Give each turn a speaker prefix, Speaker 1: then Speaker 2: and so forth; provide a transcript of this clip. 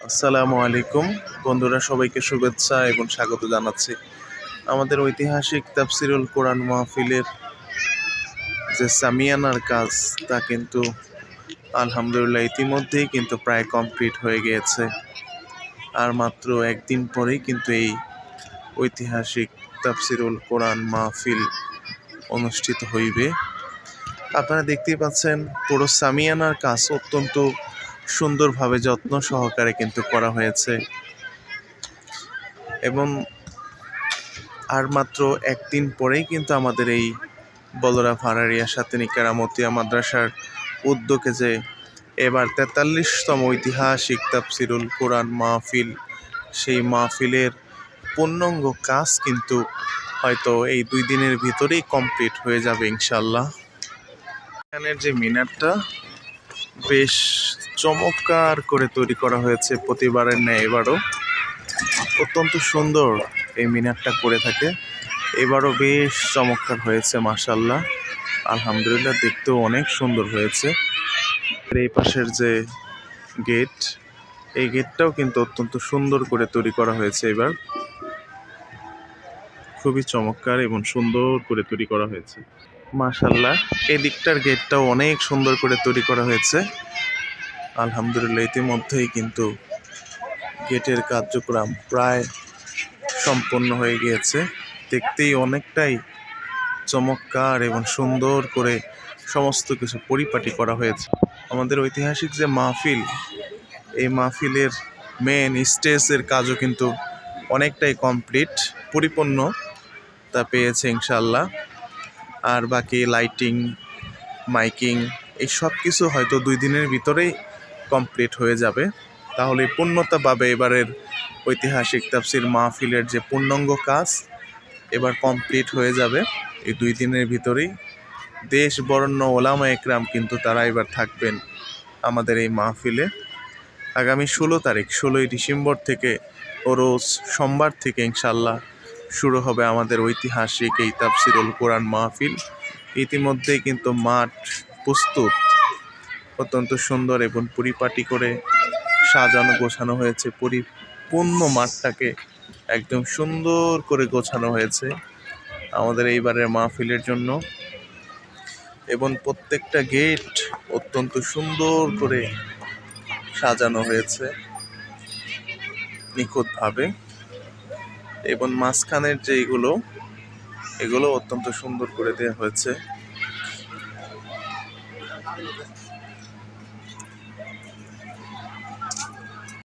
Speaker 1: আসসালামু আলাইকুম। বন্ধুরা, সবাইকে শুভেচ্ছা এবং স্বাগত জানাচ্ছি আমাদের ঐতিহাসিক তাফসিরুল কোরআন মাহফিলের যে সামিয়ানার কাজ, তা কিন্তু আলহামদুলিল্লাহ ইতিমধ্যেই কিন্তু প্রায় কমপ্লিট হয়ে গিয়েছে। আর মাত্র একদিন পরেই কিন্তু এই ঐতিহাসিক তাফসিরুল কোরআন মাহফিল অনুষ্ঠিত হইবে। আপনারা দেখতেই পাচ্ছেন, পুরো সামিয়ানার কাজ অত্যন্ত সুন্দরভাবে যত্ন সহকারে কিন্তু করা হয়েছে। এবং আর মাত্র একদিন পরেই কিন্তু আমাদের এই বলরা ভাড়ারিয়া সাতেনি কেরামতিয়া মাদ্রাসার উদ্যোগে যে এবার তেতাল্লিশতম ঐতিহাসিক তাফসিরুল কোরআন মাহফিল, সেই মাহফিলের পূর্ণাঙ্গ কাজ কিন্তু হয়তো এই দুই দিনের ভিতরেই কমপ্লিট হয়ে যাবে ইনশাল্লাহ এখানের যে মিনারটা, বেশ চমৎকার করে তৈরি করা হয়েছে প্রতিবারের ন্যায় এবারও। অত্যন্ত সুন্দর এই মিনারটা করে থাকে। এবারও বেশ চমৎকার হয়েছে মাসাল্লাহ আলহামদুলিল্লাহ দেখতেও অনেক সুন্দর হয়েছে। এই পাশের যে গেট, এই গেটটাও কিন্তু অত্যন্ত সুন্দর করে তৈরি করা হয়েছে এবার। খুবই চমৎকার এবং সুন্দর করে তৈরি করা হয়েছে। মাশাল্লাহ এই দিকটার গেটটাও অনেক সুন্দর করে তৈরি করা হয়েছে। আলহামদুলিল্লাহ, ইতিমধ্যেই কিন্তু গেটের কার্যক্রম প্রায় সম্পন্ন হয়ে গিয়েছে। দেখতেই অনেকটাই চমৎকার এবং সুন্দর করে সমস্ত কিছু পরিপাটি করা হয়েছে। আমাদের ঐতিহাসিক যে মাহফিল, এই মাহফিলের মেন স্টেজের কাজও কিন্তু অনেকটাই কমপ্লিট, পরিপূর্ণ তা পেয়েছে ইনশাল্লাহ আর বাকি লাইটিং মাইকিং এই সব কিছু হয়তো দুই দিনের ভিতরেই কমপ্লিট হয়ে যাবে। তাহলে পূর্ণতা পাবে এবারের ঐতিহাসিক তাফসির মাহফিলের যে পূর্ণাঙ্গ কাজ এবার কমপ্লিট হয়ে যাবে। এই দুই দিনের ভিতরেই দেশ বরণ্য ওলামা একরাম কিন্তু তারা এবার থাকবেন আমাদের এই মাহফিলে। আগামী ষোলো তারিখ, ষোলোই ডিসেম্বর থেকে রোজ সোমবার থেকে ইনশাল্লাহ শুরু হবে আমাদের ঐতিহাসিক এই তাফসিরুল কোরআন মাহফিল। ইতিমধ্যেই কিন্তু মাঠ প্রস্তুত। অত্যন্ত সুন্দর এবং পরিপাটি করে সাজানো, গোছানো হয়েছে। পরিপূর্ণ মাঠটাকে একদম সুন্দর করে গোছানো হয়েছে আমাদের এইবারের মাহফিলের জন্য। এবং প্রত্যেকটা গেট অত্যন্ত সুন্দর করে সাজানো হয়েছে নিখুঁতভাবে। এবং মাঝখানের যে এগুলো এগুলো অত্যন্ত সুন্দর করে দেওয়া হয়েছে।